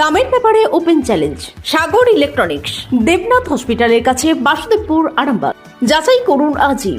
দামের ব্যাপারে open challenge Sagar electronics Debnath হসপিটালের কাছে বাসুদেবপুর আরামবাগ। যাচাই করুন আজই।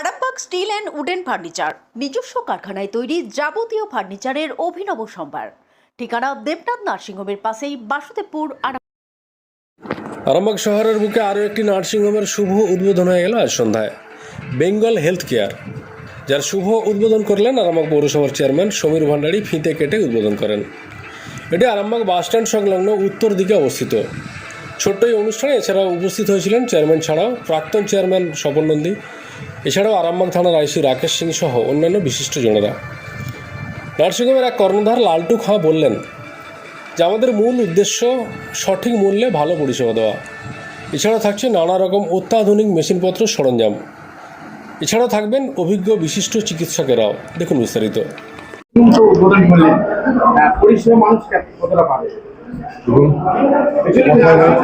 Arambagh steel and wooden furniture নিজস্ব কারখানায় তৈরি যাবতীয় ফার্নিচারের অভিনব সম্ভার। ঠিকানা দেবনাথ নার্সিংহোমের পাশেই বাসুদেবপুর আরাম আরামবাগ শহরের বুকে আরও একটি নার্সিংহোমের শুভ উদ্বোধন হয়ে গেল আজ সন্ধ্যায়। বেঙ্গল হেলথ কেয়ার যার শুভ উদ্বোধন করলেন আরামবাগ পৌরসভার চেয়ারম্যান সমীর ভান্ডারী ফিতে কেটে উদ্বোধন করেন। এটি আরামবাগ বাসস্ট্যান্ড সংলগ্ন উত্তর দিকে অবস্থিত। ছোট্ট এই অনুষ্ঠানে এছাড়াও উপস্থিত হয়েছিলেন চেয়ারম্যান ছাড়াও প্রাক্তন চেয়ারম্যান স্বপন নন্দী। এছাড়াও আরামবাগ থানার আইসি রাকেশ সিং সহ অন্যান্য বিশিষ্টজনেরা নার্সিংহোমের এক কর্ণধার লালটু খাঁ বললেন, যে আমাদের মূল উদ্দেশ্য সঠিক মূল্যে ভালো পরিষেবা দেওয়া। এছাড়া থাকছে নানা রকম অত্যাধুনিক মেশিনপত্র সরঞ্জাম। এছাড়াও থাকবেন অভিজ্ঞ বিশিষ্ট চিকিৎসকেরাও। দেখুন বিস্তারিত।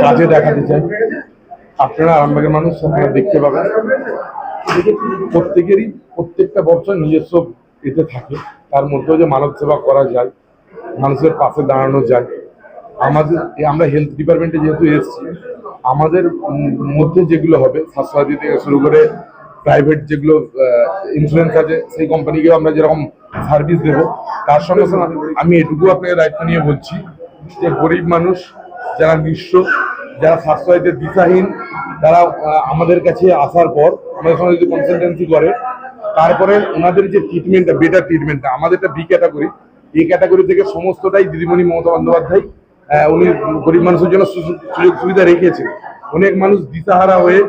কাজে দেখাতে চাই আপনারা আরামবাগের মানুষ, আপনারা দেখতে পাবেন। প্রত্যেকেরই, প্রত্যেকটা বছর নিজস্ব এতে থাকে। তার মধ্যেও যে মানব সেবা করা যায়, মানুষের পাশে দাঁড়ানো যায়। আমাদের আমরা হেলথ ডিপার্টমেন্টে যেহেতু এসেছি, আমাদের মধ্যে যেগুলো হবে, স্বাস্থ্যসাথী থেকে শুরু করে প্রাইভেট যেগুলো ইন্স্যুরেন্স আছে, সেই কোম্পানিকেও আমরা যেরকম সার্ভিস দেবো। তার সঙ্গে সঙ্গে আমি এটুকু আপনাকে দায়িত্ব নিয়ে বলছি যে গরিব মানুষ যারা নিঃস্ব, যারা স্বাস্থ্যসাথীতে দিশাহীন, তারা আমাদের কাছে আসার পর, আমাদের সঙ্গে যদি কনসালটেন্সি করে, তারপরে ওনাদের যে ট্রিটমেন্টটা বেটার ট্রিটমেন্টটা আমাদেরটা বি ক্যাটাগরি এই ক্যাটাগরি থেকে সমস্তটাই দিদিমণি মমতা বন্দ্যোপাধ্যায় উনি গরিব মানুষের জন্য সুযোগ সুবিধা রেখেছেন অনেক মানুষ দিশাহারা হয়ে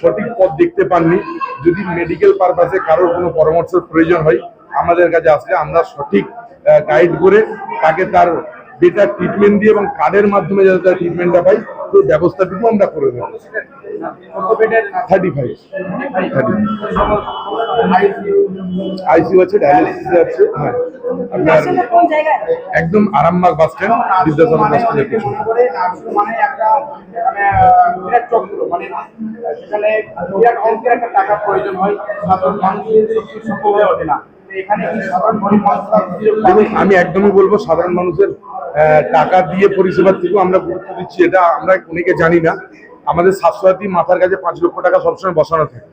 সঠিক পথ দেখতে পাননি। যদি মেডিকেল পারপাসে কারোর কোনো পরামর্শের প্রয়োজন হয় আমাদের কাছে আসলে আমরা সঠিক গাইড করে তাকে তার বেটার ট্রিটমেন্ট দিয়ে এবং কার্ডের মাধ্যমে যাতে তার ট্রিটমেন্টটা পাই সেই ব্যবস্থাটুকু আমরা করে দেবো। থার্টি ফাইভ থার্টি আইসিউ আছে ডায়ালিসিস আছে হ্যাঁ। আপনার একদম Arambagh bus stand Vidyasagar bus স্ট্যান্ডের পেছনে। নার্সিং মানে মানে চক্র মানে সেখানে টাকা প্রয়োজন হয় মানুষের পক্ষে সম্ভব হয়ে ওঠে না। আমি একদমই বলব, সাধারণ মানুষের টাকা দিয়ে পরিষেবার থেকেও আমরা গুরুত্ব দিচ্ছি, এটা আমরা অনেকে জানি না। আমাদের স্বাস্থ্যসাথী মাথার কাছে পাঁচ লক্ষ টাকা সবসময় বসানো থাকে।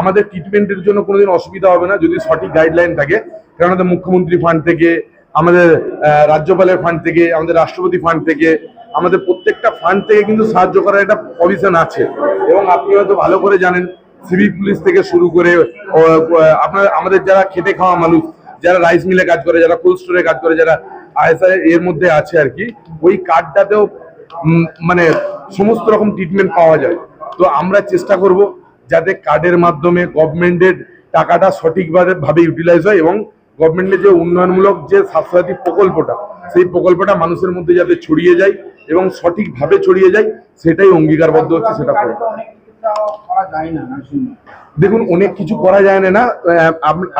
আমাদের ট্রিটমেন্টের জন্য কোনোদিন অসুবিধা হবে না, যদি সঠিক গাইডলাইন থাকে। কারণ আমাদের মুখ্যমন্ত্রী ফান্ড থেকে, আমাদের রাজ্যপালের ফান্ড থেকে, আমাদের রাষ্ট্রপতি ফান্ড থেকে, আমাদের প্রত্যেকটা ফান্ড থেকে কিন্তু সাহায্য করার একটা প্রভিশন আছে। এবং আপনি হয়তো ভালো করে জানেন সিভিক পুলিশ থেকে শুরু করে আপনার, আমাদের যারা খেটে খাওয়া মানুষ, যারা রাইস মিলে কাজ করে, যারা কোল্ড স্টোরে কাজ করে, যারা আইএসআই এর মধ্যে আছে আর কি, ওই কার্ডটাতেও মানে সমস্ত রকম ট্রিটমেন্ট পাওয়া যায়। তো আমরা চেষ্টা করব যাতে কার্ডের মাধ্যমে গভর্নমেন্টের টাকাটা সঠিকভাবে, ভাবে ইউটিলাইজ হয় এবং গভর্নমেন্টের যে উন্নয়নমূলক যে স্বাস্থ্যসাথী প্রকল্পটা, সেই প্রকল্পটা মানুষের মধ্যে যাতে ছড়িয়ে যায় এবং সঠিকভাবে ছড়িয়ে যায়, সেটাই অঙ্গীকারবদ্ধ হচ্ছে, সেটা করব। দেখুন, অনেক কিছু করা যায় না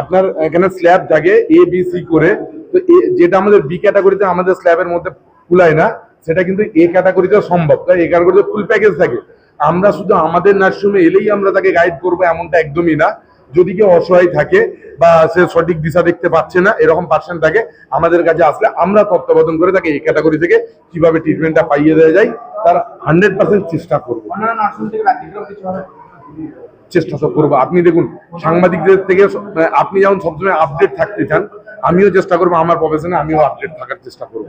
আপনার এখানে স্ল্যাব থাকে এ বি সি করে। তো যেটা আমাদের বি ক্যাটাগরিতে আমাদের স্ল্যাবের মধ্যে কুলায় না, সেটা কিন্তু এ ক্যাটাগরিতে সম্ভব। তাই এ ক্যাটাগরিতে ফুল প্যাকেজ থাকে। আমরা শুধু আমাদের নার্সিংহোমে এলেই আমরা তাকে গাইড করব এমনটা একদমই না। যদি কেউ অসহায় থাকে বা সে সঠিক দিশা দেখতে পাচ্ছে না, এরকম পার্সেন্ট থাকে, আমাদের কাছে আসলে আমরা তত্ত্বাবধান করে তাকে এই ক্যাটাগরি থেকে কীভাবে ট্রিটমেন্টটা পাইয়ে দেওয়া যায় তার হান্ড্রেড পার্সেন্ট চেষ্টা করব। চেষ্টা তো করব। আপনি দেখুন সাংবাদিকদের থেকে আপনি যেমন সবসময় আপডেট থাকতে চান আমিও চেষ্টা করব আমার প্রফেশনে আমিও আপডেট থাকার চেষ্টা করব।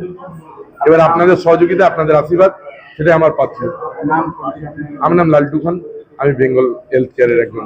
এবার আপনাদের সহযোগিতা আপনাদের আশীর্বাদ সেটাই আমার পাচ্ছি আপনি আমার নাম লালটু খান আমি বেঙ্গল হেলথ কেয়ারের একজন।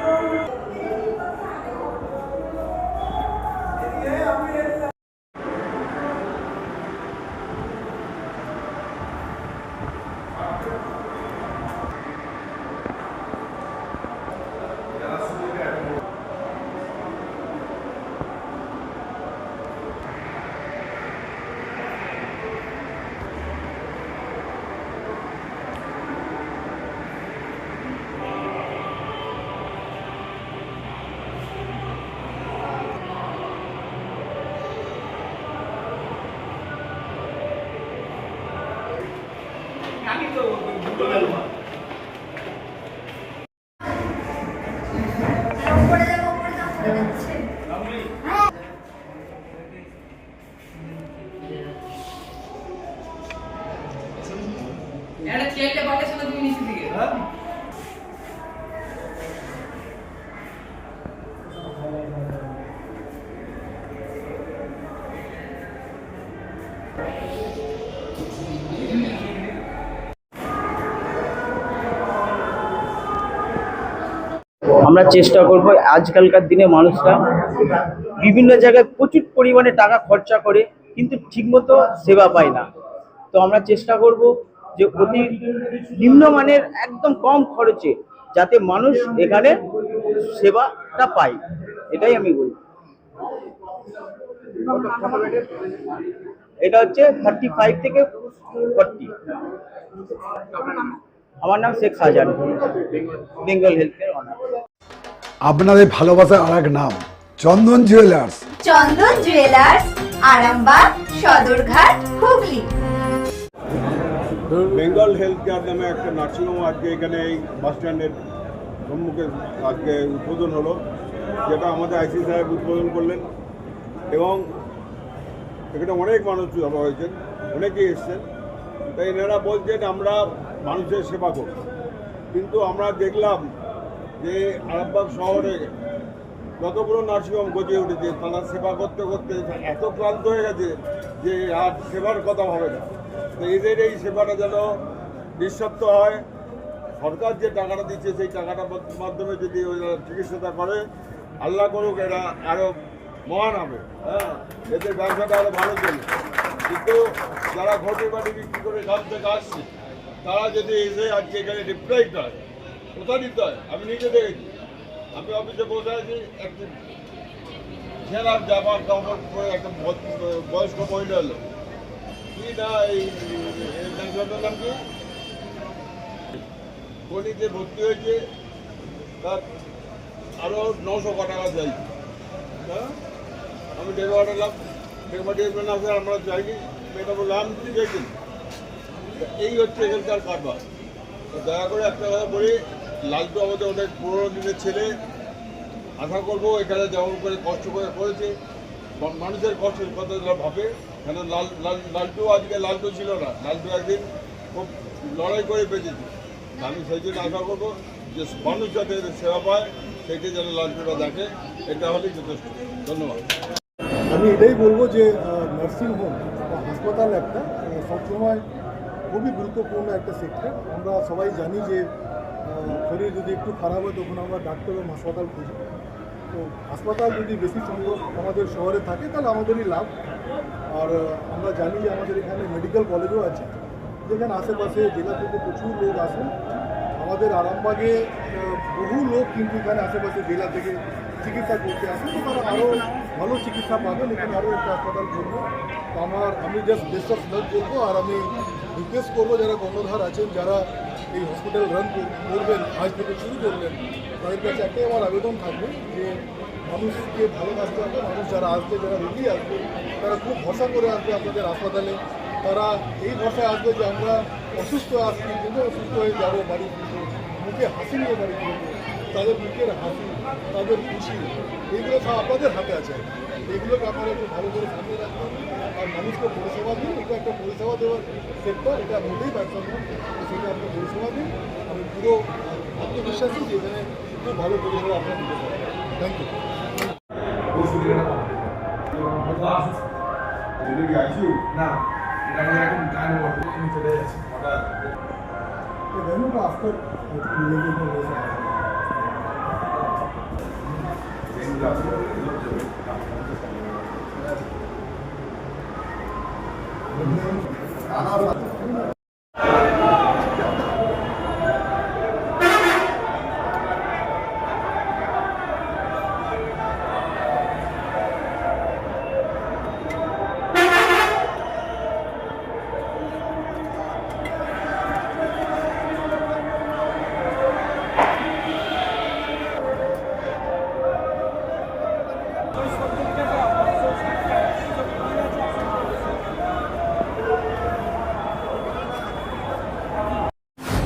একটা আমরা চেষ্টা করব, আজকালকার দিনে মানুষরা বিভিন্ন জায়গায় প্রচুর পরিমাণে টাকা খরচা করে, কিন্তু ঠিকমতো সেবা পায় না। তো আমরা চেষ্টা করব যে অতি নিম্নমানের একদম কম খরচে যাতে মানুষ এখানে সেবাটা পায়। এটাই আমি বলি এটা হচ্ছে থার্টি ফাইভ থেকে ফর্টি আমার নাম Sheikh Shahjahan Bengal health care owner আপনাদের ভালোবাসার আর এক নাম Chandan jewellers Chandan jewellers Arambagh Sadarghat Hooghly. Bengal health care নামে একটা নার্সিংহোম আজকে এখানে এই বাস স্ট্যান্ডের সম্মুখে আজকে উদ্বোধন হলো যেটা আমাদের আইসি সাহেব উদ্বোধন করলেন। এবং এখানে অনেক মানুষ জমা হয়েছেন অনেকেই এসছেন। তাই এনারা বলছেন আমরা মানুষের সেবা করব কিন্তু আমরা দেখলাম যে আরামবাগ শহরে যতগুলো নার্সিংহোম গজিয়ে উঠেছে, তারা সেবা করতে করতে এত ক্লান্ত হয়ে গেছে যে আর সেবার কথা হবে না। তো এদের এই সেবাটা যেন নিঃশব্দ হয়। সরকার যে টাকাটা দিচ্ছে, সেই টাকাটার মাধ্যমে যদি চিকিৎসাটা করে, আল্লাহ করুক, এরা আরও মহান হবে। হ্যাঁ এদের ব্যবসাটা আরও ভালো চলবে। কিন্তু যারা ঘটি বাড়ি বিক্রি করে গাছ থেকে আসছে তারা যদি এসে আজকে এখানে ডিপ্লয়েড হয় কোথা দিতে হয়, আমি নিজে দেখেছি। আমি অফিসে বসে আছি একদিন ছেঁড়া জামা কাপড় পরে একটা বয়স্ক মহিলা এলো কি না এই নাম কি? গণিতে ভর্তি হয়েছে, তার আরও নশো টাকা চাই। হ্যাঁ? আমি ডেকে পাঠালাম স্যার আমরা চাইনি মেয়েটা বললাম আমি কি চাইছেন এই হচ্ছে এখানকার কারবার দয়া করে একটা কথা বলি, লালটু আমাদের অনেক পুরোনো দিনের ছেলে। আশা করব এখানে যেমন করে কষ্ট করে করেছে মানুষের কষ্টের কথা যারা ভাবে, কেন লাল লাল লালটু আজকে লালটু ছিল না, লালটু একদিন খুব লড়াই করে বেঁচেছে। আমি সেই জন্য আশা করব যে মানুষ যাতে সেবা পায় সেইটা যেন লালটুটা দেখে, এটা হলেই যথেষ্ট। ধন্যবাদ। আমি এটাই বলব যে নার্সিং হোম বা হাসপাতাল একটা সবসময় খুবই গুরুত্বপূর্ণ একটা সেক্টর আমরা সবাই জানি যে শরীর যদি একটু খারাপ হয়, তখন আমরা ডাক্তার এবং হাসপাতাল খুঁজি। তো হাসপাতাল যদি বেশি সংখ্যক আমাদের শহরে থাকে, তাহলে আমাদেরই লাভ। আর আমরা জানি যে আমাদের এখানে মেডিকেল কলেজও আছে, যেখানে আশেপাশে জেলা থেকে প্রচুর লোক আসেন। আমাদের আরামবাগে বহু লোক কিন্তু এখানে আশেপাশে জেলা থেকে চিকিৎসা করতে আসে তো তারা আরও ভালো চিকিৎসা পাবেন, এখানে আরও একটা হাসপাতাল করব। আমার আমি জাস্ট বেস্ট অফ লাক করব, আর আমি রিকোয়েস্ট করব যারা কর্ণধার আছেন, যারা এই হসপিটাল রান করবেন আজ থেকে শুরু করবেন, তাদের কাছে একটাই আমার আবেদন থাকবে যে মানুষকে ভালোবাসতে হবে, মানুষ যারা আসবে, যারা রুগী আসবে, তারা খুব ভরসা করে আসবে আপনাদের হাসপাতালে। তারা এই ভরসায় আসবে যে আমরা অসুস্থ আসছি কিন্তু অসুস্থ হয়ে যাব, বাড়ি মুখে হাসি নিয়ে বাড়ি ফিরবো। তাদের মুখের হাসি তাদের খুশি এইগুলো সব আপনাদের হাতে আছে। এইগুলোকে আপনারা একটু ভালো করে সামনে রাখবেন। আর মানুষকে পরিষেবা দিন এটা একটা পরিষেবা দেওয়ার সেক্টর এটা মোটেই ব্যবসা নয়। তো সেটা আপনি পরিষেবা দিন। আমি পুরো আত্মবিশ্বাসী যে এখানে খুব ভালো পরিষেবা আপনারা দিতে পারবেন থ্যাংক ইউ 나나로